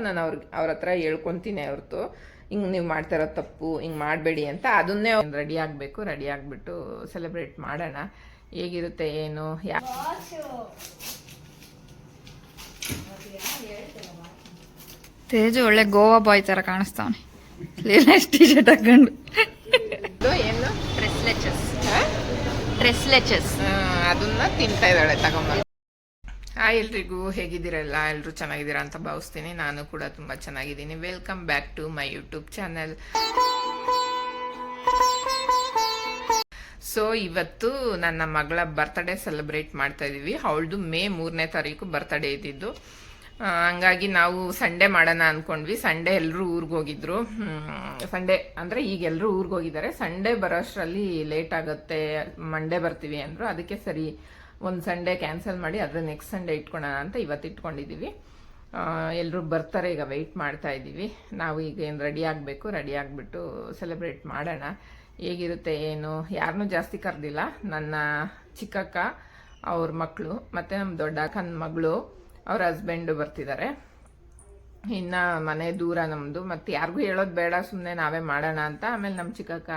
ನಾನು ಅವ್ರಿಗೆ ಅವ್ರ ಹತ್ರ ಹೇಳ್ಕೊತೀನಿ ಅವ್ರದ್ದು ಹಿಂಗೆ ನೀವು ಮಾಡ್ತಾರೋ ತಪ್ಪು ಹಿಂಗೆ ಮಾಡಬೇಡಿ ಅಂತ ಅದನ್ನೇ ರೆಡಿ ಆಗಬೇಕು ರೆಡಿ ಆಗಿಬಿಟ್ಟು ಸೆಲೆಬ್ರೇಟ್ ಮಾಡೋಣ. ಹೇಗಿರುತ್ತೆ ಏನು ಯಾ ತೇಜು ಒಳ್ಳೆ ಗೋವಾ ಬಾಯ್ ತರ ಕಾಣಿಸ್ತಾವನೆ. ಲೀಲೆಸ್ ಟಿ ಶರ್ಟ್ ಹಾಕೊಂಡು ಏನು? ಡ್ರೆಸ್ ಲೆಚಸ್ ಡ್ರೆಸ್ ಲೆಚಸ್ ಅದನ್ನ ತಿಂತಾ ಇದ್ದಾಳೆ ತಗೊಂಬ ಹಾಯ್ ಎಲ್ರಿಗೂ ಹೇಗಿದ್ದೀರಲ್ಲ? ಎಲ್ಲರೂ ಚೆನ್ನಾಗಿದ್ದೀರಾ ಅಂತ ಭಾವಿಸ್ತೀನಿ. ನಾನು ಕೂಡ ತುಂಬ ಚೆನ್ನಾಗಿದ್ದೀನಿ. Welcome back to my YouTube channel so ಇವತ್ತು ನನ್ನ ಮಗಳ ಬರ್ತ್ಡೇ ಸೆಲೆಬ್ರೇಟ್ ಮಾಡ್ತಾ ಇದೀವಿ. ಅವಳದು ಮೇ ಮೂರನೇ ತಾರೀಕು ಬರ್ತ್ಡೇ ಇದ್ದಿದ್ದು. ಹಂಗಾಗಿ ನಾವು ಸಂಡೇ ಮಾಡೋಣ ಅನ್ಕೊಂಡ್ವಿ. ಸಂಡೇ ಎಲ್ಲರೂ ಊರಿಗೆ ಹೋಗಿದ್ರು. ಸಂಡೇ ಅಂದರೆ ಈಗ ಎಲ್ಲರೂ ಊರಿಗೆ ಹೋಗಿದ್ದಾರೆ. ಸಂಡೇ ಬರೋಷ್ಟರಲ್ಲಿ ಲೇಟ್ ಆಗುತ್ತೆ. ಮಂಡೇ ಬರ್ತೀವಿ ಅಂದರು. ಅದಕ್ಕೆ ಸರಿ ಒಂದು ಸಂಡೇ ಕ್ಯಾನ್ಸಲ್ ಮಾಡಿ ಅದರ ನೆಕ್ಸ್ಟ್ ಸಂಡೇ ಇಟ್ಕೊಳ್ಳೋಣ ಅಂತ ಇವತ್ತು ಇಟ್ಕೊಂಡಿದ್ದೀವಿ ಎಲ್ಲರೂ ಬರ್ತಾರೆ, ಈಗ ವೆಯ್ಟ್ ಮಾಡ್ತಾ ಇದ್ದೀವಿ ನಾವು ಈಗ ಏನು ರೆಡಿ ಆಗಬೇಕು ರೆಡಿ ಆಗಿಬಿಟ್ಟು ಸೆಲೆಬ್ರೇಟ್ ಮಾಡೋಣ. ಹೇಗಿರುತ್ತೆ, ಏನು? ಯಾರನ್ನೂ ಜಾಸ್ತಿ ಕರೆದಿಲ್ಲ. ನನ್ನ ಚಿಕ್ಕಕ್ಕ, ಅವ್ರ ಮಕ್ಕಳು ಮತ್ತು ನಮ್ಮ ದೊಡ್ಡ ಅಕ್ಕನ ಮಗಳು, ಅವ್ರ ಹಸ್ಬೆಂಡು ಬರ್ತಿದ್ದಾರೆ. ಇನ್ನು ಮನೆ ದೂರ ನಮ್ಮದು ಮತ್ತು ಯಾರಿಗೂ ಹೇಳೋದು ಬೇಡ ಸುಮ್ಮನೆ ನಾವೇ ಮಾಡೋಣ ಅಂತ. ಆಮೇಲೆ ನಮ್ಮ ಚಿಕ್ಕಕ್ಕ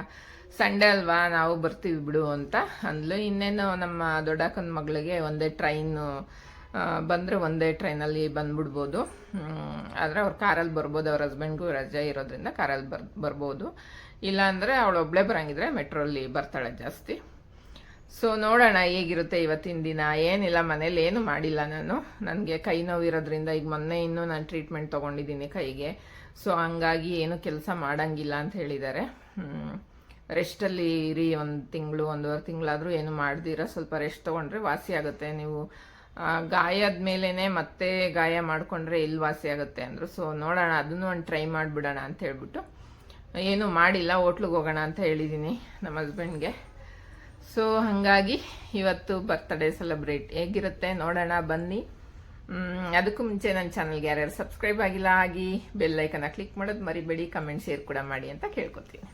ಸಂಡೇ ಅಲ್ವಾ, ನಾವು ಬರ್ತೀವಿ ಬಿಡು ಅಂತ ಅಂದ್ಲು. ಇನ್ನೇನು ನಮ್ಮ ದೊಡ್ಡಕ್ಕನ ಮಗಳಿಗೆ ಒಂದೇ ಟ್ರೈನು ಬಂದರೆ ಒಂದೇ ಟ್ರೈನಲ್ಲಿ ಬಂದ್ಬಿಡ್ಬೋದು. ಆದರೆ ಅವ್ರು ಕಾರಲ್ಲಿ ಬರ್ಬೋದು. ಅವ್ರ ಹಸ್ಬೆಂಡ್ಗೂ ರಜೆ ಇರೋದ್ರಿಂದ ಕಾರಲ್ಲಿ ಬರ್, ಬರ್ಬೋದು. ಇಲ್ಲಾಂದರೆ ಅವಳು ಒಬ್ಬಳೇ ಬರಂಗಿದ್ರೆ ಮೆಟ್ರೋಲ್ಲಿ ಬರ್ತಾಳೆ ಜಾಸ್ತಿ. ಸೊ ನೋಡೋಣ ಹೇಗಿರುತ್ತೆ ಇವತ್ತಿನ ದಿನ. ಏನಿಲ್ಲ, ಮನೇಲಿ ಏನು ಮಾಡಿಲ್ಲ ನಾನು. ನನಗೆ ಕೈ ನೋವಿರೋದ್ರಿಂದ ಈಗ ಮೊನ್ನೆ ಇನ್ನೂ ನಾನು ಟ್ರೀಟ್ಮೆಂಟ್ ತೊಗೊಂಡಿದ್ದೀನಿ ಕೈಗೆ. ಸೊ ಹಂಗಾಗಿ ಏನು ಕೆಲಸ ಮಾಡಂಗಿಲ್ಲ ಅಂತ ಹೇಳಿದ್ದಾರೆ. ರೆಸ್ಟಲ್ಲಿ ಇರಿ, ಒಂದು ತಿಂಗಳು, ಒಂದೂವರೆ ತಿಂಗಳಾದರೂ ಏನು ಮಾಡ್ದಿರ, ಸ್ವಲ್ಪ ರೆಸ್ಟ್ ತೊಗೊಂಡ್ರೆ ವಾಸಿ ಆಗುತ್ತೆ. ನೀವು ಗಾಯದ ಮೇಲೇ ಮತ್ತೆ ಗಾಯ ಮಾಡಿಕೊಂಡ್ರೆ ಇಲ್ಲಿ ವಾಸಿ ಆಗುತ್ತೆ ಅಂದರು. ಸೊ ನೋಡೋಣ, ಅದನ್ನು ಒಂದು ಟ್ರೈ ಮಾಡಿಬಿಡೋಣ ಅಂತ ಹೇಳ್ಬಿಟ್ಟು. ಏನು ಮಾಡಿಲ್ಲ, ಹೋಟ್ಲಿಗೆ ಹೋಗೋಣ ಅಂತ ಹೇಳಿದ್ದೀನಿ ನಮ್ಮ ಹಸ್ಬೆಂಡ್ಗೆ ಸೊ ಹಾಗಾಗಿ ಇವತ್ತು ಬರ್ತಡೇ ಸೆಲೆಬ್ರೇಟ್ ಹೇಗಿರುತ್ತೆ ನೋಡೋಣ, ಬನ್ನಿ. ಅದಕ್ಕೂ ಮುಂಚೆ ನನ್ನ ಚಾನಲ್ಗೆ ಯಾರ್ಯಾರು ಸಬ್ಸ್ಕ್ರೈಬ್ ಆಗಿಲ್ಲ ಆಗಿ ಬೆಲ್ ಐಕನ್ನ ಕ್ಲಿಕ್ ಮಾಡೋದು ಮರಿಬೇಡಿ ಕಮೆಂಟ್ ಶೇರ್ ಕೂಡ ಮಾಡಿ ಅಂತ ಕೇಳ್ಕೊತೀನಿ.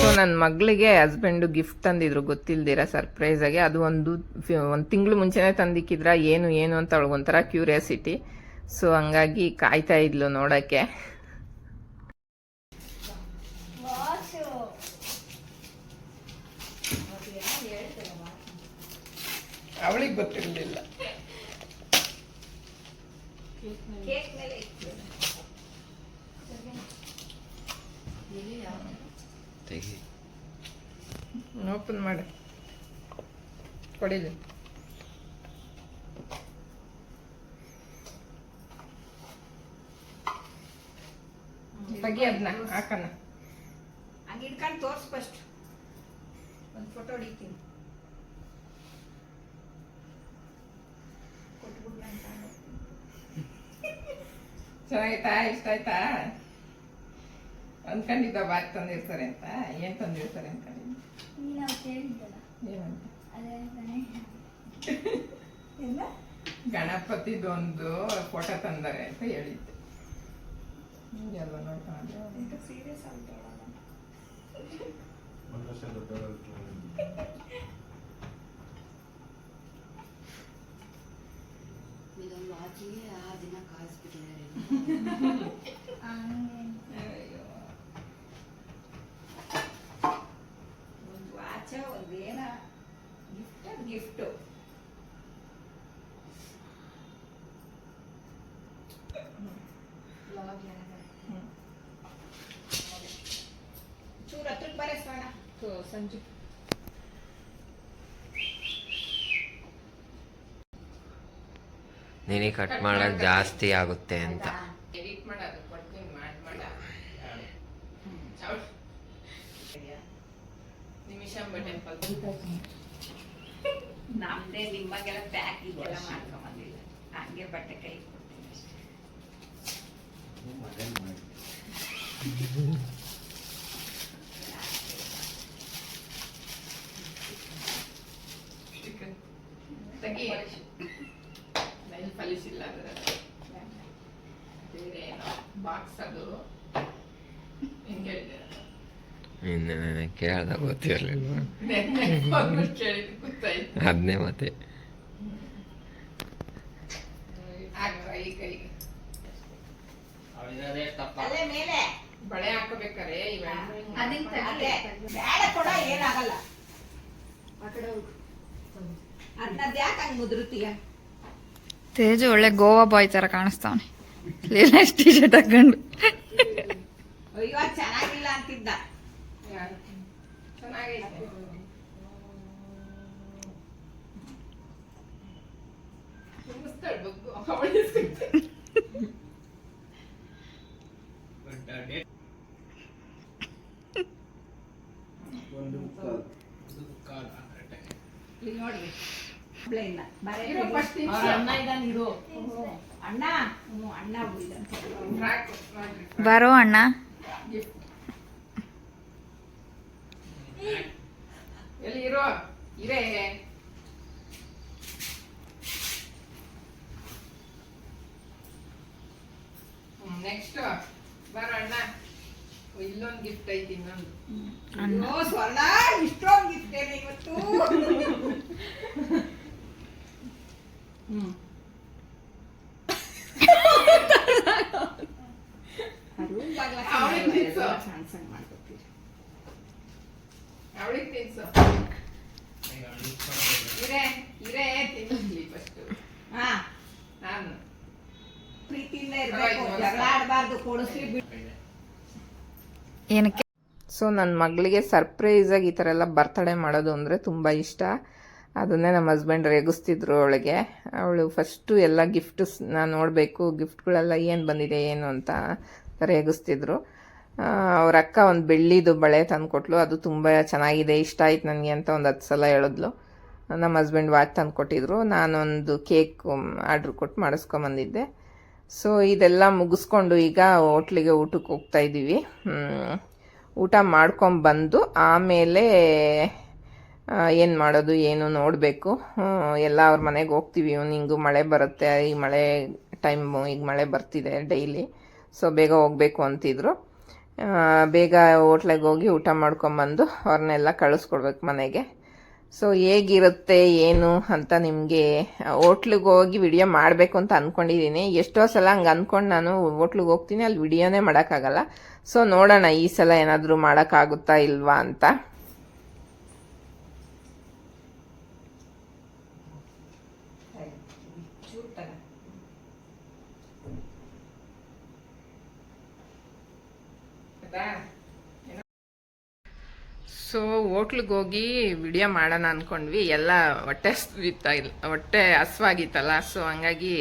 ಸೊ ನನ್ನ ಮಗಳಿಗೆ ಹಸ್ಬೆಂಡು ಗಿಫ್ಟ್ ತಂದಿದ್ರು, ಗೊತ್ತಿಲ್ದಿರ ಸರ್ಪ್ರೈಸ್ ಆಗಿ. ಅದು ಒಂದು ಒಂದು ತಿಂಗಳು ಮುಂಚೆನೇ ತಂದಿಕ್ಕಿದ್ರ. ಏನು ಏನು ಅಂತ ಅವಳಿಗೊಂಥರ ಕ್ಯೂರಿಯಾಸಿಟಿ ಸೊ ಹಂಗಾಗಿ ಕಾಯ್ತಾ ಇದ್ಲು ನೋಡೋಕ್ಕೆ. ಅವಳಿಗೆ ಗೊತ್ತಿರಲಿಲ್ಲ. ಓಪನ್ ಮಾಡಿ. ಕೊಡಿಲಿ. ತೆಗಿ ಅದನ್ನ ಹಾಕಣ. ಹಂಗೆ ಇಟ್ಕೊಂಡು ತೋರ್ಸ್ ಫಸ್ಟ್ ಒಂದು ಫೋಟೋ ಹೊಡಿತೀನಿ. ಚೆನ್ನಾಗೈತಾ? ಇಷ್ಟ ಆಯ್ತಾ? ಅನ್ಕೊಂಡಿದ್ದ ಬಾಕ್ ತಂದಿರ್ತಾರೆ ಅಂತ ಏನ್ ತಂದಿರ್ತಾರೆ ಅಂತ ಗಣಪತಿದೊಂದು ಫೋಟೋ ತಂದಾರೆ ಅಂತ ಹೇಳಿದ್ದೆ. ಆ ನೋಡ್ಕೊಂಡ್ರೆ ಇದೊಂದು ಆರು ದಿನ ಕಾಯಿಸ್ಬಿಟ್ಟಿದ್ದಾರೆ ಹಂಗೆ ಅಯ್ಯೋ. ಒಂದು ವಾಚ ಒಂದು ಏನ ಗಿಫ್ಟ್ ಅದು ಗಿಫ್ಟು ಚೂರು ಹತ್ರಕ್ಕೆ ಬರೇ ಸ್ವಾಣ ಸಂಜು. ನಿನಗೆ ಕಟ್ ಮಾಡೋದು ಜಾಸ್ತಿ ಆಗುತ್ತೆ ಅಂತ ಎಡಿಟ್ ಮಾಡೋದು ಕೊಡ್ತೀನಿ ಮಾಡಿ ಮಾಡ ಚೌ- ನಿಮಿಷಾಂಬ ಟೆಂಪಲ್ ನಮ್ದೇ ನಿಮಗೆಲ್ಲ ಪ್ಯಾಕ್ ಇದೆಲ್ಲ ಮಾಡ್ಕೊಂಬಂದಿಲ್ಲ ಹಂಗೆ ಬಟ್ಟೆ ಕೈ ಕೊಡ್ತೀನಿ ತೆಗಿ. ನೈಲ್ ಪಾಲಿಶ್ ಇಲ್ಲ ಅದರಲ್ಲಿ ಬೇರೆ ಏನೋ ಬಾಕ್ಸ್ ಅದು. ಹಿಂಗೆ ಇನ್ನು ನನಗೆ ಕೇಳ್ದಾಗ ಗೊತ್ತಿರಲಿಲ್ಲ ಅದನ್ನೇ ಮತ್ತೆ ಬಳೆ ಹಾಕೋಬೇಕಾರೆ ಏನಾಗಲ್ಲ ತೇಜು ಒಳ್ಳೆ ಗೋವಾ ಬಾಯ್ ತರ ಕಾಣಿಸ್ತಾವನೆ. ಕ್ಲೀನೆಸ್ ಟಿ ಶರ್ಟ್ ಹಾಕೊಂಡು ಅಯ್ಯೋ ಅದ್ ಚೆನ್ನಾಗಿಲ್ಲ ಅಂತಿದ್ದ ಯಾರು? ಚೆನ್ನಾಗೈತೆ. ಇಲ್ಲಿ ನೋಡಿ ಇಲ್ಲ. ಅವ್ರ ಅಣ್ಣ ಅಣ್ಣ. ಬರೋ ಅಣ್ಣ. ಎಲ್ಲಿ ಇರೋ ಇರೇ ನೆಕ್ಸ್ಟ್ ಬರೋ ಅಣ್ಣ ಇಲ್ಲೊಂದು ಗಿಫ್ಟ್ ಐತಿ ಇನ್ನೊಂದು ಸ್ವರ್ಣ ಇಷ್ಟೊಂದು ಗಿಫ್ಟ್ ಏನು ಇವತ್ತು ಅವ್ಳಿಗೆ ತಿನ್ಸು. ಅವಳಿಗೆ ತಿನ್ಸು ಇರೇ ಇರೇ ತಿನ್ನಿಸ್ಲಿ ಫಸ್ಟ್ ಹಾ ನಾನು. ಪ್ರೀತಿಯಿಂದ ಇರ್ಬೇಕು ಪರವಾಗಿಲ್ಲ. ಜಗಳ ಆಡಬಾರ್ದು ಕೊಡಿಸ್ಲಿ ಬಿಟ್ಟು ಏನಕ್ಕೆ? ಸೊ ನನ್ನ ಮಗಳಿಗೆ ಸರ್ಪ್ರೈಸಾಗಿ ಈ ಥರ ಎಲ್ಲ ಬರ್ತ್ಡೇ ಮಾಡೋದು ಅಂದರೆ ತುಂಬ ಇಷ್ಟ. ಅದನ್ನೇ ನಮ್ಮ ಹಸ್ಬೆಂಡ್ ರೇಗಿಸ್ತಿದ್ರು ಅವಳಿಗೆ. ಅವಳು ಫಸ್ಟು ಎಲ್ಲ ಗಿಫ್ಟ್ಸ್ ನಾನು ನೋಡಬೇಕು ಗಿಫ್ಟ್ಗಳೆಲ್ಲ ಏನು ಬಂದಿದೆ ಏನು ಅಂತ ರೇಗಿಸ್ತಿದ್ರು. ಅವ್ರ ಅಕ್ಕ ಒಂದು ಬೆಳ್ಳಿದು ಬಳೆ ತಂದುಕೊಟ್ಲು. ಅದು ತುಂಬ ಚೆನ್ನಾಗಿದೆ, ಇಷ್ಟ ಆಯ್ತು ನನಗೆ ಅಂತ ಒಂದು ಹತ್ತು ಸಲ ಹೇಳಿದ್ಲು. ನಮ್ಮ ಹಸ್ಬೆಂಡ್ ವಾಚ್ ತಂದು ಕೊಟ್ಟಿದ್ರು ನಾನೊಂದು ಕೇಕ್ ಆರ್ಡ್ರ್ ಕೊಟ್ಟು ಮಾಡಿಸ್ಕೊಂಬಂದಿದ್ದೆ. ಸೊ ಇದೆಲ್ಲ ಮುಗಿಸ್ಕೊಂಡು ಈಗ ಹೋಟ್ಲಿಗೆ ಊಟಕ್ಕೆ ಹೋಗ್ತಾ ಇದ್ದೀವಿ. ಊಟ ಮಾಡ್ಕೊಂಬಂದು ಆಮೇಲೆ ಏನು ಮಾಡೋದು, ಏನು ನೋಡಬೇಕು. ಎಲ್ಲ ಅವ್ರ ಮನೆಗೆ ಹೋಗ್ತೀವಿ. ಇವನಿಂಗು ಮಳೆ ಬರುತ್ತೆ. ಈ ಮಳೆ ಟೈಮು, ಈಗ ಮಳೆ ಬರ್ತಿದೆ ಡೈಲಿ. ಸೊ ಬೇಗ ಹೋಗಬೇಕು ಅಂತಿದ್ರು. ಬೇಗ ಹೋಟ್ಲಿಗೆ ಹೋಗಿ ಊಟ ಮಾಡ್ಕೊಂಬಂದು ಅವ್ರನ್ನೆಲ್ಲ ಕಳಿಸ್ಕೊಡ್ಬೇಕು ಮನೆಗೆ. ಸೊ ಹೇಗಿರುತ್ತೆ, ಏನು ಅಂತ ನಿಮಗೆ ಹೋಟ್ಲಿಗೆ ಹೋಗಿ ವಿಡಿಯೋ ಮಾಡಬೇಕು ಅಂತ ಅಂದ್ಕೊಂಡಿದ್ದೀನಿ ಎಷ್ಟೋ ಸಲ ಹಂಗೆ ಅಂದ್ಕೊಂಡು ನಾನು ಹೋಟ್ಲಿಗೆ ಹೋಗ್ತೀನಿ, ಅಲ್ಲಿ ವಿಡಿಯೋನೇ ಮಾಡೋಕ್ಕಾಗಲ್ಲ. ಸೊ ನೋಡೋಣ, ಈ ಸಲ ಏನಾದರೂ ಮಾಡೋಕ್ಕಾಗುತ್ತಾ ಇಲ್ವಾ ಅಂತ. ಸೊ ಹೋಟ್ಲಿಗೆ ಹೋಗಿ ವಿಡಿಯೋ ಮಾಡೋಣ ಅಂದ್ಕೊಂಡ್ವಿ ಎಲ್ಲ ಹೊಟ್ಟೆ ಹಸ್ವಿತ್ತಾ ಇಲ್ಲ ಹೊಟ್ಟೆ ಹಸ್ವಾಗಿತ್ತಲ್ಲ ಸೊ ಹಂಗಾಗಿ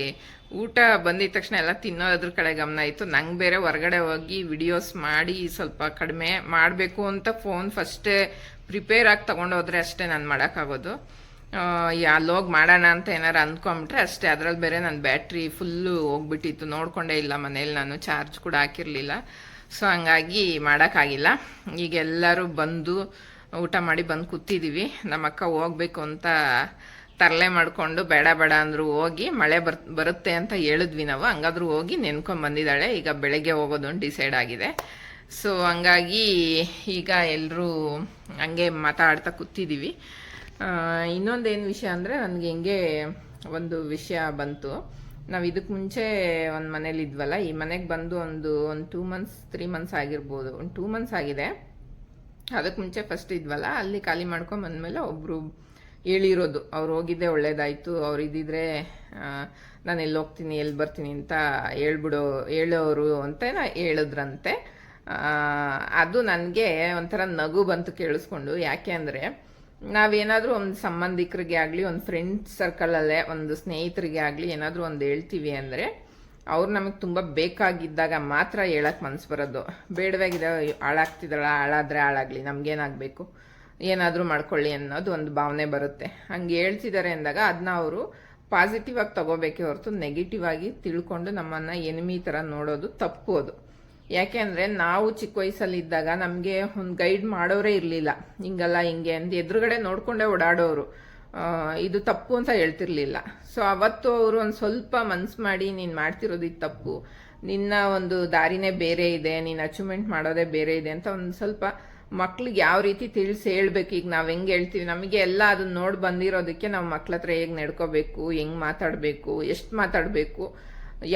ಊಟ ಬಂದಿದ ತಕ್ಷಣ ಎಲ್ಲ ತಿನ್ನೋದ್ರ ಕಡೆ ಗಮನ ಇತ್ತು. ನಂಗೆ ಬೇರೆ ಹೊರಗಡೆ ಹೋಗಿ ವಿಡಿಯೋಸ್ ಮಾಡಿ ಸ್ವಲ್ಪ ಕಡಿಮೆ ಮಾಡಬೇಕು ಅಂತ ಫೋನ್ ಫಸ್ಟೇ ಪ್ರಿಪೇರ್ ಆಗಿ ತೊಗೊಂಡೋದ್ರೆ ಅಷ್ಟೇ ನಾನು ಮಾಡೋಕ್ಕಾಗೋದು ಅಲ್ಲೋಗಿ ಮಾಡೋಣ ಅಂತ ಏನಾರು ಅಂದ್ಕೊಂಬಿಟ್ರೆ ಅಷ್ಟೇ. ಅದರಲ್ಲಿ ಬೇರೆ ನನ್ನ ಬ್ಯಾಟ್ರಿ ಫುಲ್ಲು ಹೋಗ್ಬಿಟ್ಟಿತ್ತು. ನೋಡ್ಕೊಂಡೇ ಇಲ್ಲ ಮನೇಲಿ ನಾನು ಚಾರ್ಜ್ ಕೂಡ ಹಾಕಿರಲಿಲ್ಲ. ಸೊ ಹಂಗಾಗಿ ಮಾಡೋಕ್ಕಾಗಿಲ್ಲ. ಈಗ ಎಲ್ಲರೂ ಬಂದು ಊಟ ಮಾಡಿ ಬಂದು ಕೂತಿದ್ದೀವಿ ನಮ್ಮ ಅಕ್ಕ ಹೋಗ್ಬೇಕು ಅಂತ ತರಲೆ ಮಾಡಿಕೊಂಡು ಬೇಡ ಬೇಡ ಅಂದರು ಹೋಗಿ ಮಳೆ ಬರ್, ಬರುತ್ತೆ ಅಂತ ಹೇಳಿದ್ವಿ ನಾವು. ಹಂಗಾದ್ರೂ ಹೋಗಿ ನೆನ್ಕೊಂಡು ಬಂದಿದ್ದಾಳೆ. ಈಗ ಬೆಳಗ್ಗೆ ಹೋಗೋದು ಡಿಸೈಡ್ ಆಗಿದೆ. ಸೊ ಹಂಗಾಗಿ ಈಗ ಎಲ್ಲರೂ ಹಂಗೆ ಮಾತಾಡ್ತಾ ಕೂತಿದ್ದೀವಿ ಇನ್ನೊಂದೇನು ವಿಷಯ ಅಂದರೆ ನನಗೆ ಹೆಂಗೆ ಒಂದು ವಿಷಯ ಬಂತು. ನಾವು ಇದಕ್ಕೆ ಮುಂಚೆ ಒಂದು ಮನೇಲಿ ಇದ್ವಲ್ಲ, ಈ ಮನೆಗೆ ಬಂದು ಒಂದು ಒಂದು ಟೂ ಮಂತ್ಸ್ ತ್ರೀ ಮಂತ್ಸ್ ಆಗಿರ್ಬೋದು. ಒಂದು ಟೂ ಮಂತ್ಸ್ ಆಗಿದೆ. ಅದಕ್ಕೆ ಮುಂಚೆ ಫಸ್ಟ್ ಇದ್ವಲ್ಲ, ಅಲ್ಲಿ ಖಾಲಿ ಮಾಡ್ಕೊಂಡು ಬಂದಮೇಲೆ ಒಬ್ಬರು ಹೇಳಿರೋದು, ಅವ್ರು ಹೋಗಿದ್ದೆ, ಒಳ್ಳೇದಾಯಿತು, ಅವ್ರು ಇದ್ದಿದ್ರೆ ನಾನು ಎಲ್ಲಿ ಹೋಗ್ತೀನಿ ಎಲ್ಲಿ ಬರ್ತೀನಿ ಅಂತ ಹೇಳ್ಬಿಡೋ, ಹೇಳೋರು ಅಂತ ಹೇಳಿದ್ರಂತೆ. ಅದು ನನಗೆ ಒಂಥರ ನಗು ಬಂತು ಕೇಳಿಸ್ಕೊಂಡು. ಯಾಕೆ ಅಂದರೆ ನಾವೇನಾದರೂ ಒಂದು ಸಂಬಂಧಿಕರಿಗೆ ಆಗಲಿ, ಒಂದು ಫ್ರೆಂಡ್ ಸರ್ಕಲಲ್ಲೇ ಒಂದು ಸ್ನೇಹಿತರಿಗೆ ಆಗಲಿ ಏನಾದರೂ ಒಂದು ಹೇಳ್ತೀವಿ ಅಂದರೆ, ಅವ್ರು ನಮಗೆ ತುಂಬ ಬೇಕಾಗಿದ್ದಾಗ ಮಾತ್ರ ಹೇಳಕ್ಕೆ ಮನಸ್ಸು ಬರೋದು. ಬೇಡವಾಗಿದ್ದ ಹಾಳಾಗ್ತಿದ್ದಾಳ, ಹಾಳಾದರೆ ಹಾಳಾಗಲಿ, ನಮಗೇನಾಗಬೇಕು? ಏನಾದರೂ ಮಾಡ್ಕೊಳ್ಳಿ ಅನ್ನೋದು ಒಂದು ಭಾವನೆ ಬರುತ್ತೆ. ಹಂಗೆ ಹೇಳ್ತಿದ್ದಾರೆ ಅಂದಾಗ ಅದನ್ನ ಅವರು ಪಾಸಿಟಿವ್ ಆಗಿ ತಗೋಬೇಕೇ ಹೊರತು ನೆಗೆಟಿವ್ ಆಗಿ ತಿಳ್ಕೊಂಡು ನಮ್ಮನ್ನು ಎನಿಮಿ ಥರ ನೋಡೋದು ತಪ್ಪು ಅದು. ಯಾಕೆ ಅಂದರೆ ನಾವು ಚಿಕ್ಕ ವಯಸ್ಸಲ್ಲಿದ್ದಾಗ ನಮಗೆ ಒಂದು ಗೈಡ್ ಮಾಡೋರೇ ಇರಲಿಲ್ಲ. ಹಿಂಗಲ್ಲ ಹಿಂಗೆ ಅಂತ ಎದುರುಗಡೆ ನೋಡಿಕೊಂಡೇ ಓಡಾಡೋರು. ಇದು ತಪ್ಪು ಅಂತ ಹೇಳ್ತಿರ್ಲಿಲ್ಲ. ಸೊ ಅವತ್ತು ಅವರು ಒಂದು ಸ್ವಲ್ಪ ಮನ್ಸು ಮಾಡಿ, ನೀನು ಮಾಡ್ತಿರೋದು ಇದು ತಪ್ಪು. ನಿನ್ನ ಒಂದು ದಾರಿನೇ ಬೇರೆ ಇದೆ. ನೀನು ಅಚೀವ್ಮೆಂಟ್ ಮಾಡೋದೇ ಬೇರೆ ಇದೆ. ಅಂತ ಒಂದು ಸ್ವಲ್ಪ ಮಕ್ಳಿಗೆ ಯಾವ ರೀತಿ ತಿಳಿಸಿ ಹೇಳ್ಬೇಕು. ಈಗ ನಾವು ಹೆಂಗೆ ಹೇಳ್ತೀವಿ? ನಮಗೆ ಎಲ್ಲ ಅದನ್ನ ನೋಡಿ ಬಂದಿರೋದಕ್ಕೆ ನಾವು ಮಕ್ಳ ಹತ್ರ ಹೇಗೆ ನಡ್ಕೋಬೇಕು, ಹೆಂಗೆ ಮಾತಾಡಬೇಕು, ಎಷ್ಟು ಮಾತಾಡಬೇಕು.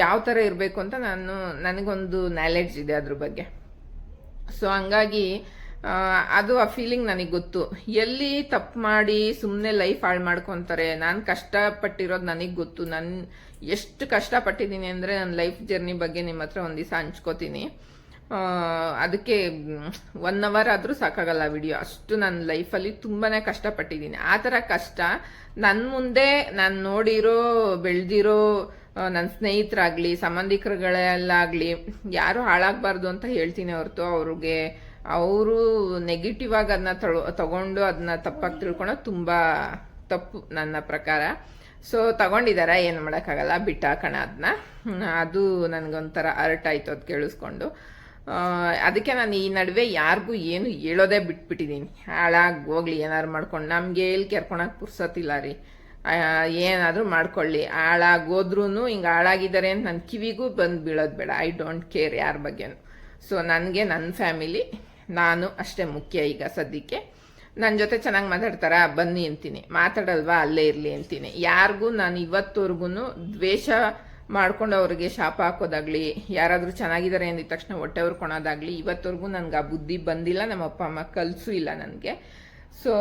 ಯಾವ ಥರ ಇರಬೇಕು ಅಂತ ನಾನು, ನನಗೊಂದು ನಾಲೆಡ್ಜ್ ಇದೆ ಅದ್ರ ಬಗ್ಗೆ. ಸೊ ಹಂಗಾಗಿ ಅದು ಆ ಫೀಲಿಂಗ್ ನನಗೆ ಗೊತ್ತು. ಎಲ್ಲಿ ತಪ್ಪು ಮಾಡಿ ಸುಮ್ಮನೆ ಲೈಫ್ ಹಾಳು ಮಾಡ್ಕೊತಾರೆ, ನಾನು ಕಷ್ಟಪಟ್ಟಿರೋದು ನನಗೆ ಗೊತ್ತು. ನಾನು, ಎಷ್ಟು ಕಷ್ಟಪಟ್ಟಿದ್ದೀನಿ ಅಂದರೆ ನನ್ನ ಲೈಫ್ ಜರ್ನಿ ಬಗ್ಗೆ ನಿಮ್ಮ ಹತ್ರ ಒಂದು ದಿವಸ ಹಂಚ್ಕೋತೀನಿ. ಅದಕ್ಕೆ ಒನ್ ಅವರ್ ಆದರೂ ಸಾಕಾಗಲ್ಲ ವಿಡಿಯೋ ಅಷ್ಟು ನನ್ನ ಲೈಫಲ್ಲಿ ತುಂಬಾ ಕಷ್ಟಪಟ್ಟಿದ್ದೀನಿ. ಆ ಥರ ಕಷ್ಟ ನನ್ನ ಮುಂದೆ ನಾನು ನೋಡಿರೋ, ಬೆಳೆದಿರೋ ನನ್ನ ಸ್ನೇಹಿತರಾಗಲಿ, ಸಂಬಂಧಿಕರುಗಳೆಲ್ಲಾಗಲಿ, ಯಾರು ಹಾಳಾಗಬಾರ್ದು ಅಂತ ಹೇಳ್ತೀನಿ ಹೊರತು ಅವ್ರಿಗೆ, ಅವರು ನೆಗೆಟಿವ್ ಆಗಿ ಅದನ್ನ ತಗೊಂಡು ಅದನ್ನ ತಪ್ಪಾಗಿ ತಿಳ್ಕೊಳೋದು ತುಂಬ ತಪ್ಪು ನನ್ನ ಪ್ರಕಾರ. ಸೊ ತಗೊಂಡಿದ್ದಾರೆ ಏನು ಮಾಡೋಕ್ಕಾಗಲ್ಲ. ಬಿಟ್ಟಾಕೋಣ ಅದನ್ನ ಅದು ನನಗೊಂಥರ ಅರ್ಟ್ ಆಯಿತು ಅದು ಕೇಳಿಸ್ಕೊಂಡು. ಅದಕ್ಕೆ ನಾನು ಈ ನಡುವೆ ಯಾರಿಗೂ ಏನು ಹೇಳೋದೇ ಬಿಟ್ಬಿಟ್ಟಿದ್ದೀನಿ. ಹಾಳಾಗಿ ಹೋಗ್ಲಿ, ಏನಾದ್ರು ಮಾಡ್ಕೊಂಡು, ನಮಗೆ ಎಲ್ಲಿ ಕೆರ್ಕೊಳಕ್ಕೆ ಪುರ್ಸತ್ತಿಲ್ಲ ರೀ. ಏನಾದರೂ ಮಾಡ್ಕೊಳ್ಳಿ. ಹಾಳಾಗೋದ್ರೂ ಹಿಂಗೆ ಹಾಳಾಗಿದ್ದಾರೆ ಅಂತ ನನ್ನ ಕಿವಿಗೂ ಬಂದು ಬೀಳೋದು ಬೇಡ. ಐ ಡೋಂಟ್ ಕೇರ್ ಯಾರ ಬಗ್ಗೆನೂ. ಸೊ ನನಗೆ ನನ್ನ ಫ್ಯಾಮಿಲಿ, ನಾನು ಅಷ್ಟೇ ಮುಖ್ಯ ಈಗ ಸದ್ಯಕ್ಕೆ. ನನ್ನ ಜೊತೆ ಚೆನ್ನಾಗಿ ಮಾತಾಡ್ತಾರಾ? ಬನ್ನಿ ಅಂತೀನಿ. ಮಾತಾಡಲ್ವಾ? ಅಲ್ಲೇ ಇರಲಿ ಅಂತೀನಿ. ಯಾರಿಗೂ ನಾನು ಇವತ್ತವರೆಗೂ ದ್ವೇಷ ಮಾಡ್ಕೊಂಡು ಅವ್ರಿಗೆ ಶಾಪ ಹಾಕೋದಾಗ್ಲಿ, ಯಾರಾದರೂ ಚೆನ್ನಾಗಿದ್ದಾರೆ ಅಂದಿದ ತಕ್ಷಣ ಹೊಟ್ಟೆ ಹೊರ್ಕೊಳೋದಾಗ್ಲಿ ಇವತ್ತವರೆಗೂ ನನಗೆ ಆ ಬುದ್ಧಿ ಬಂದಿಲ್ಲ ನಮ್ಮ ಅಪ್ಪ ಅಮ್ಮ ಕಲಿಸೂ ಇಲ್ಲ ನನಗೆ. ಸೊ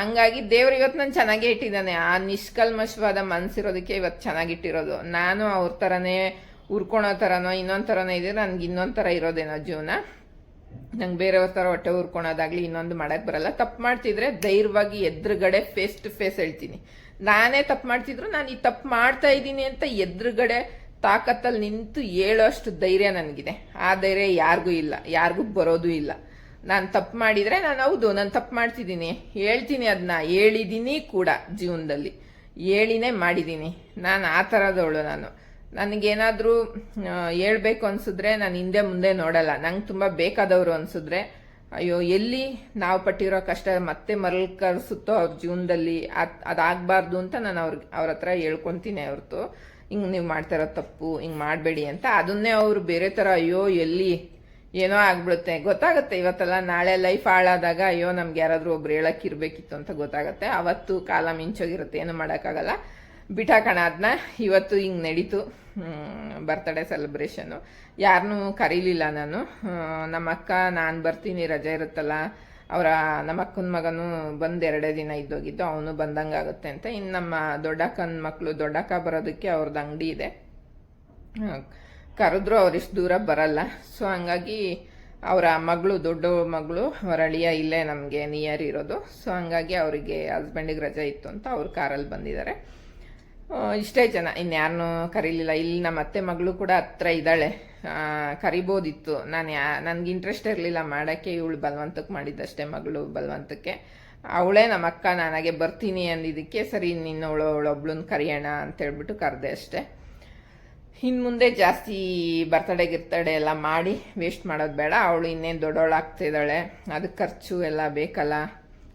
ಹಂಗಾಗಿ ದೇವ್ರು ಇವತ್ತು ನಾನು ಚೆನ್ನಾಗೇ ಇಟ್ಟಿದ್ದಾನೆ. ಆ ನಿಷ್ಕಲ್ಮಶವಾದ ಮನ್ಸಿರೋದಕ್ಕೆ ಇವತ್ತು ಚೆನ್ನಾಗಿಟ್ಟಿರೋದು. ನಾನು ಅವ್ರ ಥರನೇ ಉರ್ಕೊಳೋ ಥರನೋ ಇನ್ನೊಂದು ಥರನೋ ಇದೆ ನನಗೆ ಇನ್ನೊಂದು ಥರ ಇರೋದೇನೋ ಜೀವನ. ನಂಗೆ ಬೇರೆಯವ್ರ ಥರ ಹೊಟ್ಟೆ ಉರ್ಕೊಳೋದಾಗ್ಲಿ, ಇನ್ನೊಂದು ಮಾಡಕ್ಕೆ ಬರಲ್ಲ. ತಪ್ಪು ಮಾಡ್ತಿದ್ರೆ ಧೈರ್ಯವಾಗಿ ಎದುರುಗಡೆ ಫೇಸ್ ಟು ಫೇಸ್ ಹೇಳ್ತೀನಿ. ನಾನೇ ತಪ್ಪು ಮಾಡ್ತಿದ್ರು, ನಾನು ಈ ತಪ್ಪು ಮಾಡ್ತಾ ಇದ್ದೀನಿ ಅಂತ ಎದುರುಗಡೆ ತಾಕತ್ತಲ್ಲಿ ನಿಂತು ಹೇಳೋಷ್ಟು ಧೈರ್ಯ ನನಗಿದೆ. ಆ ಧೈರ್ಯ ಯಾರಿಗೂ ಇಲ್ಲ, ಯಾರಿಗೂ ಬರೋದು ಇಲ್ಲ. ನಾನು ತಪ್ಪು ಮಾಡಿದರೆ ನಾನು ಹೌದು, ನಾನು ತಪ್ಪು ಮಾಡ್ತಿದ್ದೀನಿ. ಹೇಳ್ತೀನಿ ಅದನ್ನ ಹೇಳಿದ್ದೀನಿ ಕೂಡ ಜೀವನದಲ್ಲಿ. ಹೇಳಿನೇ ಮಾಡಿದ್ದೀನಿ ನಾನು ಆ ಥರದವಳು ನಾನು. ನನಗೇನಾದರೂ ಹೇಳ್ಬೇಕು ಅನ್ಸಿದ್ರೆ ನಾನು ಹಿಂದೆ ಮುಂದೆ ನೋಡಲ್ಲ. ನಂಗೆ ತುಂಬ ಬೇಕಾದವರು ಅನ್ಸಿದ್ರೆ ಅಯ್ಯೋ, ಎಲ್ಲಿ ನಾವು ಪಟ್ಟಿರೋ ಕಷ್ಟ ಮತ್ತೆ ಮರಳ್ಕರಿಸುತ್ತೋ ಅವ್ರ ಜೀವನದಲ್ಲಿ ಅದು ಅದಾಗಬಾರ್ದು ಅಂತ ನಾನು ಅವ್ರಿಗೆ ಅವ್ರ ಹತ್ರ ಹೇಳ್ಕೊತೀನಿ ಹೊರ್ತು. ಹಿಂಗೆ ನೀವು ಮಾಡ್ತಾ ಇರೋ ತಪ್ಪು, ಹಿಂಗೆ ಮಾಡಬೇಡಿ ಅಂತ. ಅದನ್ನೇ ಅವರು ಬೇರೆ ಥರ ಅಯ್ಯೋ, ಎಲ್ಲಿ ಏನೋ ಆಗ್ಬಿಡುತ್ತೆ. ಗೊತ್ತಾಗುತ್ತೆ ಇವತ್ತಲ್ಲ, ನಾಳೆ ಲೈಫ್ ಹಾಳಾದಾಗ, ಅಯ್ಯೋ, ನಮ್ಗೆ ಯಾರಾದರೂ ಒಬ್ರು ಹೇಳಕ್ ಇರಬೇಕಿತ್ತು ಅಂತ ಗೊತ್ತಾಗುತ್ತೆ. ಅವತ್ತು ಕಾಲ ಮಿಂಚೋಗಿರುತ್ತೆ, ಏನು ಮಾಡೋಕ್ಕಾಗಲ್ಲ. ಬಿಟಾಕಣ ಅದನ್ನ ಇವತ್ತು ಹಿಂಗೆ ನಡೀತು. ಬರ್ತ್ಡೇ ಸೆಲೆಬ್ರೇಷನ್ನು ಯಾರನ್ನೂ ಕರೀಲಿಲ್ಲ ನಾನು. ನಮ್ಮ ಅಕ್ಕ ನಾನು ಬರ್ತೀನಿ, ರಜೆ ಇರುತ್ತಲ್ಲ. ಅವರ ನಮ್ಮ ಅಕ್ಕನ ಮಗನು ಬಂದು ಎರಡೇ ದಿನ ಇದ್ದೋಗಿದ್ದು, ಅವನು ಬಂದಂಗಾಗುತ್ತೆ ಅಂತ. ಇನ್ನು ನಮ್ಮ ದೊಡ್ಡಕ್ಕನ ಮಕ್ಕಳು ದೊಡ್ಡಕ್ಕ ಬರೋದಕ್ಕೆ ಅವ್ರದ್ದು ಅಂಗಡಿ ಇದೆ. ಕರೆದ್ರು ಅವರಿಷ್ಟು ದೂರ ಬರಲ್ಲ. ಸೊ ಹಂಗಾಗಿ ಅವರ ಮಗಳು, ದೊಡ್ಡ ಮಗಳು, ಅವರ ಅಳಿಯ ಇಲ್ಲೇ ನಮಗೆ ನಿಯರ್ ಇರೋದು. ಸೊ ಹಂಗಾಗಿ ಅವರಿಗೆ ಹಸ್ಬೆಂಡಿಗೆ ರಜೆ ಇತ್ತು ಅಂತ ಅವ್ರು ಕಾರಲ್ಲಿ ಬಂದಿದ್ದಾರೆ. ಇಷ್ಟೇ ಜನ. ಇನ್ಯಾರನ್ನೂ ಕರೀಲಿಲ್ಲ. ಇಲ್ಲಿ ನಮ್ಮ ಅತ್ತೆ ಮಗಳು ಕೂಡ ಹತ್ರ ಇದ್ದಾಳೆ. ಕರಿಬೋದಿತ್ತು. ನಾನು ಯಾ, ನನಗೆ ಇಂಟ್ರೆಸ್ಟ್ ಇರಲಿಲ್ಲ ಮಾಡೋಕ್ಕೆ. ಇವಳು ಬಲವಂತಕ್ಕೆ ಮಾಡಿದ್ದಷ್ಟೇ ಮಗಳು ಬಲವಂತಕ್ಕೆ. ಅವಳೇ ನಮ್ಮ ಅಕ್ಕ, ನನಗೆ ಬರ್ತೀನಿ ಅಂದಿದ್ದಕ್ಕೆ, ಸರಿ, ನಿನ್ನ ಅವಳು ಅವಳೊಬ್ಳನ್ನ ಕರಿಯೋಣ ಅಂತೇಳ್ಬಿಟ್ಟು ಕರೆದೆ ಅಷ್ಟೇ. ಇನ್ನು ಮುಂದೆ ಜಾಸ್ತಿ ಬರ್ತಡೇ ಗಿರ್ತಡೆ ಎಲ್ಲ ಮಾಡಿ ವೇಸ್ಟ್ ಮಾಡೋದು ಬೇಡ. ಅವಳು ಇನ್ನೇನು ದೊಡ್ಡವಳಾಗ್ತಿದ್ದಾಳೆ. ಅದಕ್ಕೆ ಖರ್ಚು ಎಲ್ಲ ಬೇಕಲ್ಲ.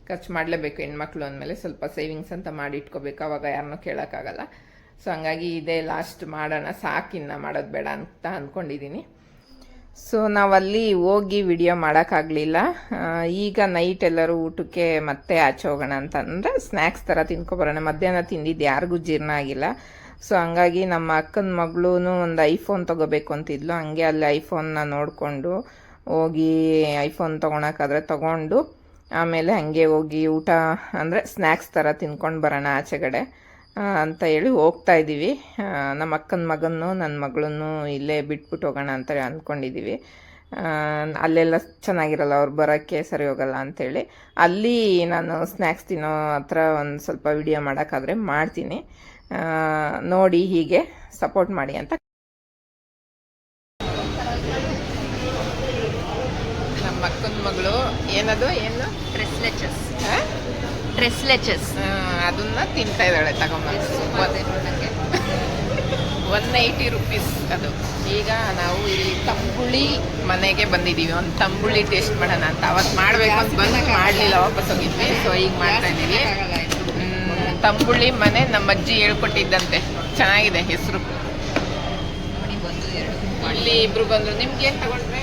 ಖರ್ಚು ಮಾಡಲೇಬೇಕು ಹೆಣ್ಮಕ್ಳು ಅಂದಮೇಲೆ ಸ್ವಲ್ಪ ಸೇವಿಂಗ್ಸ್ ಅಂತ ಮಾಡಿ ಇಟ್ಕೋಬೇಕು. ಅವಾಗ ಯಾರನ್ನೂ ಕೇಳೋಕ್ಕಾಗಲ್ಲ. ಸೊ ಹಂಗಾಗಿ ಇದೇ ಲಾಸ್ಟ್ ಮಾಡೋಣ. ಸಾಕಿನ್ನ ಮಾಡೋದು ಬೇಡ ಅಂತ ಅಂದ್ಕೊಂಡಿದ್ದೀನಿ ಸೊ ನಾವಲ್ಲಿ ಹೋಗಿ ವಿಡಿಯೋ ಮಾಡೋಕ್ಕಾಗಲಿಲ್ಲ. ಈಗ ನೈಟ್ ಎಲ್ಲರೂ ಊಟಕ್ಕೆ ಮತ್ತೆ ಆಚೆ ಹೋಗೋಣ ಅಂತಂದರೆ ಸ್ನ್ಯಾಕ್ಸ್ ಥರ ತಿನ್ಕೊಬರೋಣ ಮಧ್ಯಾಹ್ನ ತಿಂದಿದ್ದು ಯಾರಿಗೂ ಜೀರ್ಣ ಆಗಿಲ್ಲ. ಸೊ ಹಂಗಾಗಿ ನಮ್ಮ ಅಕ್ಕನ ಮಗಳೂ ಒಂದು ಐಫೋನ್ ತೊಗೋಬೇಕು ಅಂತಿದ್ಲು. ಹಂಗೆ ಅಲ್ಲಿ ಐಫೋನ್ನ ನೋಡಿಕೊಂಡು ಹೋಗಿ ಐಫೋನ್ ತೊಗೊಳಕ್ಕಾದ್ರೆ ತೊಗೊಂಡು ಆಮೇಲೆ ಹಾಗೆ ಹೋಗಿ ಊಟ, ಅಂದರೆ ಸ್ನ್ಯಾಕ್ಸ್ ಥರ ತಿನ್ಕೊಂಡು ಬರೋಣ ಆಚೆಗಡೆ ಅಂತ ಹೇಳಿ ಹೋಗ್ತಾ ಇದ್ದೀವಿ ನಮ್ಮ ಅಕ್ಕನ ಮಗನ್ನು ನನ್ನ ಮಗಳನ್ನು ಇಲ್ಲೇ ಬಿಟ್ಬಿಟ್ಟು ಹೋಗೋಣ ಅಂತ ಅಂದ್ಕೊಂಡಿದ್ದೀವಿ ಅಲ್ಲೆಲ್ಲ ಚೆನ್ನಾಗಿರಲ್ಲ, ಅವ್ರು ಬರೋಕ್ಕೆ ಸರಿ ಹೋಗಲ್ಲ ಅಂಥೇಳಿ ಅಲ್ಲಿ ನಾನು ಸ್ನ್ಯಾಕ್ಸ್ ತಿನ್ನೋ ಹತ್ರ ಒಂದು ಸ್ವಲ್ಪ ವಿಡಿಯೋ ಮಾಡೋಕ್ಕಾದ್ರೆ ಮಾಡ್ತೀನಿ. ನೋಡಿ ಹೀಗೆ ಸಪೋರ್ಟ್ ಮಾಡಿ ಅಂತ ನಮ್ಮ ಅಕ್ಕನ ಮಗಳು ಏನದು ಏನು? ಡ್ರೆಸ್ ಲೆಚಸ್ ಡ್ರೆಸ್ ಲೆಚಸ್ ಆ, ಅದನ್ನ ತಿಂತಾ ಇದ್ದಾಳೆ ತಗೊಂಬಂದು. ಒನ್ ಏಯ್ಟಿ ರುಪೀಸ್ ಅದು. ಈಗ ನಾವು ಇಲ್ಲಿ ತಂಬುಳಿ ಮನೆಗೆ ಬಂದಿದ್ದೀವಿ. ಒಂದು ತಂಬುಳಿ ಟೇಸ್ಟ್ ಮಾಡೋಣ ಅಂತ. ಅವತ್ತು ಮಾಡಬೇಕು ಅಂತ ಬಂದು ಮಾಡಲಿಲ್ಲ ವಾಪಸ್ ಹೋಗಿದ್ವಿ. ಸೊ ಈಗ ಮಾಡ್ತಾ ಇದ್ದೀವಿ. ತಂಬುಳಿ ಮನೆ ನಮ್ಮ ಅಜ್ಜಿ ಹೇಳ್ಕೊಟ್ಟಿದ್ದಂತೆ. ಚೆನ್ನಾಗಿದೆ ಹೆಸರು. ಇಲ್ಲಿ ಇಬ್ರು ಬಂದ್ರು. ನಿಮ್ಗೆ ಏನು ತಗೊಂಡ್ರೆ?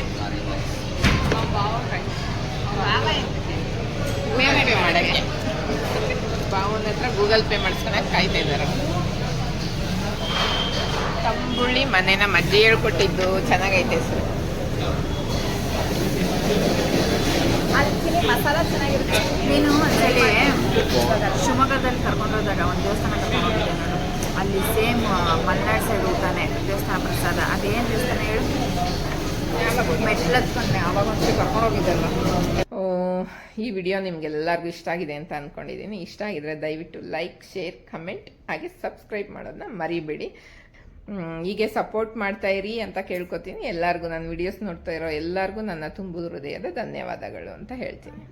ಪೇ ಮಾಡೋಕ್ಕೆ. ಬಾವನ ಹತ್ರ ಗೂಗಲ್ ಪೇ ಮಾಡಿಸ್ಕೊಳಕ್ಕೆ ಕಾಯ್ತಾ ಇದ್ದಾರೆ. ತಂಬುಳ್ಳಿ ಮನೇನ ಮಜ್ಜಿ ಹೇಳ್ಕೊಟ್ಟಿದ್ದು. ಚೆನ್ನಾಗೈತೆ ಸರ್ ಮಸಾಲ ಚೆನ್ನಾಗಿರುತ್ತೆ. ನೀನು ಒಂದ್ಸಲಿ ಶಿವಮೊಗ್ಗದಲ್ಲಿ ಕರ್ಕೊಂಡೋದಾಗ ಒಂದು ದೇವಸ್ಥಾನ ಕರ್ಕೊಂಡೋಗಿದ್ದೆ ನಾನು. ಅಲ್ಲಿ ಸೇಮ್ ಮಲ್ನಾಡ್ ಸೈಡ್ ಊಟನೇ ದೇವಸ್ಥಾನ ಪ್ರಸಾದ. ಅದೇನು ದೇವಸ್ಥಾನ ಹೇಳು? ಮೆಟ್ಲತ್ಕೊಂಡೆ ಅವಾಗ ಒಂದು ಕರ್ಕೊಂಡೋಗಿದ್ದಲ್ಲ ಈ ವಿಡಿಯೋ ನಿಮಗೆಲ್ಲರಿಗೂ ಇಷ್ಟ ಆಗಿದೆ ಅಂತ ಅಂದ್ಕೊಂಡಿದ್ದೀನಿ ಇಷ್ಟ ಆಗಿದ್ರೆ ದಯವಿಟ್ಟು ಲೈಕ್ ಶೇರ್ ಕಮೆಂಟ್ ಹಾಗೆ ಸಬ್ಸ್ಕ್ರೈಬ್ ಮಾಡೋದನ್ನ ಮರಿಬೇಡಿ. ಹೀಗೆ ಸಪೋರ್ಟ್ ಮಾಡ್ತಾ ಇರಿ ಅಂತ ಕೇಳ್ಕೊತೀನಿ. ಎಲ್ಲರಿಗೂ ನನ್ನ ವಿಡಿಯೋಸ್ ನೋಡ್ತಾ ಇರೋ ಎಲ್ಲರಿಗೂ ನನ್ನ ತುಂಬು ಹೃದಯದ ಧನ್ಯವಾದಗಳು ಅಂತ ಹೇಳ್ತೀನಿ.